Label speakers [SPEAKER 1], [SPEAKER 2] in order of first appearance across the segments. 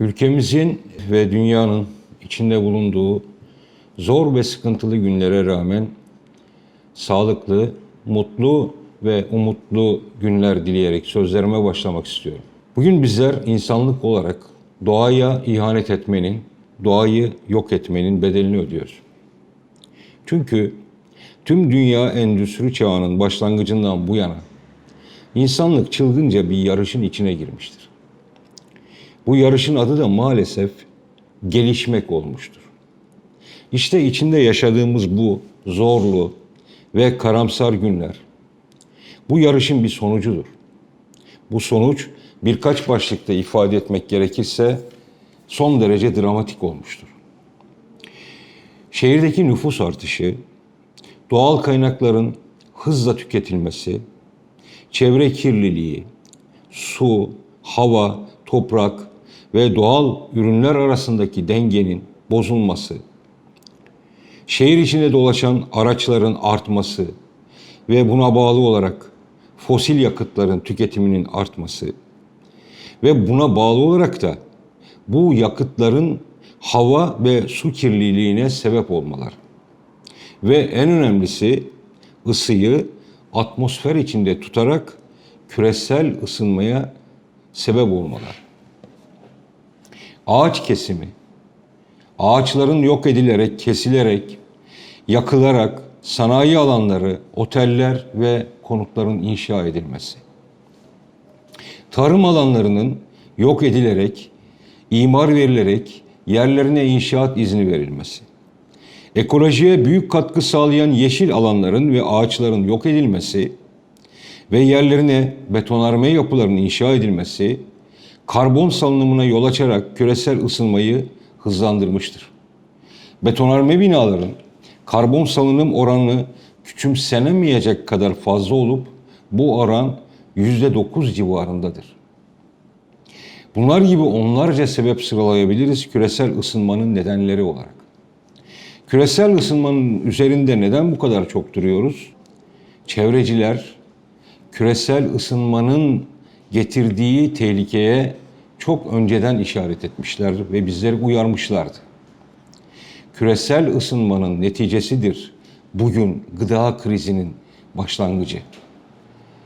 [SPEAKER 1] Ülkemizin ve dünyanın içinde bulunduğu zor ve sıkıntılı günlere rağmen sağlıklı, mutlu ve umutlu günler dileyerek sözlerime başlamak istiyorum. Bugün bizler insanlık olarak doğaya ihanet etmenin, doğayı yok etmenin bedelini ödüyoruz. Çünkü tüm dünya endüstri çağının başlangıcından bu yana insanlık çılgınca bir yarışın içine girmiştir. Bu yarışın adı da maalesef gelişmek olmuştur. İşte içinde yaşadığımız bu zorlu ve karamsar günler bu yarışın bir sonucudur. Bu sonuç birkaç başlıkta ifade etmek gerekirse son derece dramatik olmuştur. Şehirdeki nüfus artışı, doğal kaynakların hızla tüketilmesi, çevre kirliliği, su, hava, toprak ve doğal ürünler arasındaki dengenin bozulması, şehir içinde dolaşan araçların artması ve buna bağlı olarak fosil yakıtların tüketiminin artması ve buna bağlı olarak da bu yakıtların hava ve su kirliliğine sebep olmalar. Ve en önemlisi ısıyı atmosfer içinde tutarak küresel ısınmaya sebep olmalar. Ağaç kesimi, ağaçların yok edilerek, kesilerek, yakılarak sanayi alanları, oteller ve konutların inşa edilmesi. Tarım alanlarının yok edilerek, imar verilerek yerlerine inşaat izni verilmesi. Ekolojiye büyük katkı sağlayan yeşil alanların ve ağaçların yok edilmesi ve yerlerine betonarme yapılarının inşa edilmesi karbon salınımına yol açarak küresel ısınmayı hızlandırmıştır. Betonarme binaların karbon salınım oranı küçümsenemeyecek kadar fazla olup bu oran %9 civarındadır. Bunlar gibi onlarca sebep sıralayabiliriz küresel ısınmanın nedenleri olarak. Küresel ısınmanın üzerinde neden bu kadar çok duruyoruz? Çevreciler küresel ısınmanın getirdiği tehlikeye çok önceden işaret etmişler ve bizleri uyarmışlardı. Küresel ısınmanın neticesidir bugün gıda krizinin başlangıcı.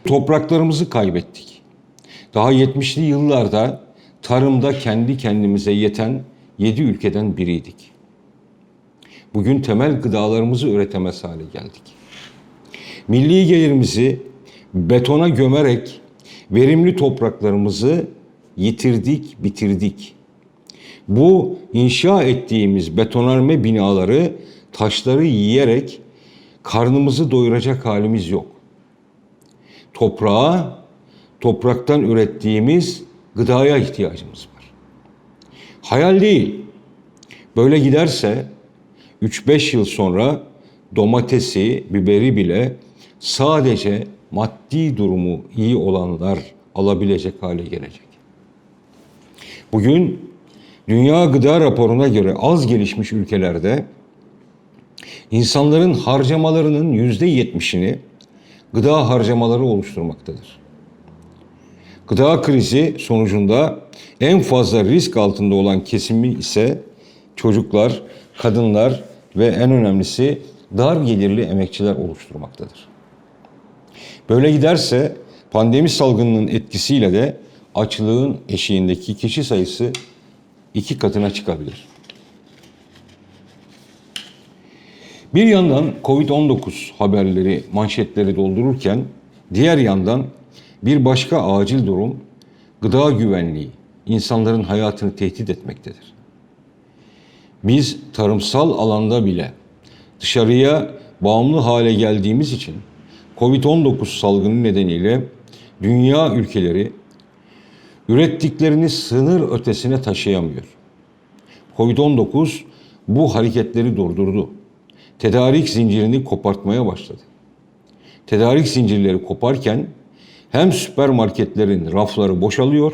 [SPEAKER 1] Topraklarımızı kaybettik. Daha 70'li yıllarda tarımda kendi kendimize yeten 7 ülkeden biriydik. Bugün temel gıdalarımızı üretemez hale geldik. Milli gelirimizi betona gömerek verimli topraklarımızı yitirdik, bitirdik. Bu inşa ettiğimiz betonarme binaları, taşları yiyerek karnımızı doyuracak halimiz yok. Toprağa, topraktan ürettiğimiz gıdaya ihtiyacımız var. Hayal değil. Böyle giderse 3-5 yıl sonra domatesi, biberi bile sadece maddi durumu iyi olanlar alabilecek hale gelecek. Bugün Dünya Gıda Raporu'na göre az gelişmiş ülkelerde insanların harcamalarının yüzde yetmişini gıda harcamaları oluşturmaktadır. Gıda krizi sonucunda en fazla risk altında olan kesimi ise çocuklar, kadınlar ve en önemlisi dar gelirli emekçiler oluşturmaktadır. Böyle giderse pandemi salgınının etkisiyle de açlığın eşiğindeki kişi sayısı iki katına çıkabilir. Bir yandan Covid-19 haberleri manşetleri doldururken diğer yandan bir başka acil durum gıda güvenliği insanların hayatını tehdit etmektedir. Biz tarımsal alanda bile dışarıya bağımlı hale geldiğimiz için Covid-19 salgını nedeniyle dünya ülkeleri ürettiklerini sınır ötesine taşıyamıyor. Covid-19 bu hareketleri durdurdu. Tedarik zincirini kopartmaya başladı. Tedarik zincirleri koparken hem süpermarketlerin rafları boşalıyor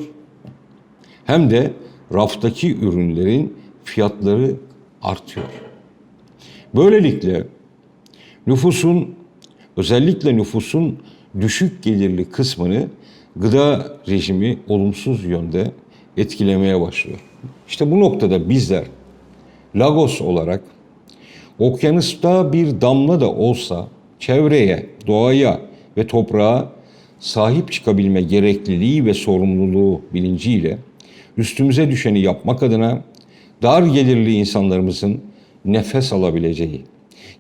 [SPEAKER 1] hem de raftaki ürünlerin fiyatları artıyor. Böylelikle nüfusun özellikle nüfusun düşük gelirli kısmını gıda rejimi olumsuz yönde etkilemeye başlıyor. İşte bu noktada bizler Lagos olarak okyanusta bir damla da olsa çevreye, doğaya ve toprağa sahip çıkabilme gerekliliği ve sorumluluğu bilinciyle üstümüze düşeni yapmak adına dar gelirli insanlarımızın nefes alabileceği,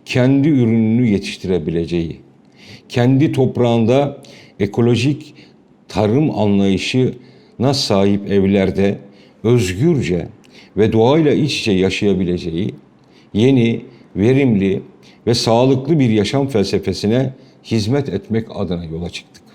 [SPEAKER 1] kendi ürününü yetiştirebileceği, kendi toprağında ekolojik tarım anlayışına sahip evlerde özgürce ve doğayla iç içe yaşayabileceği yeni, verimli ve sağlıklı bir yaşam felsefesine hizmet etmek adına yola çıktık.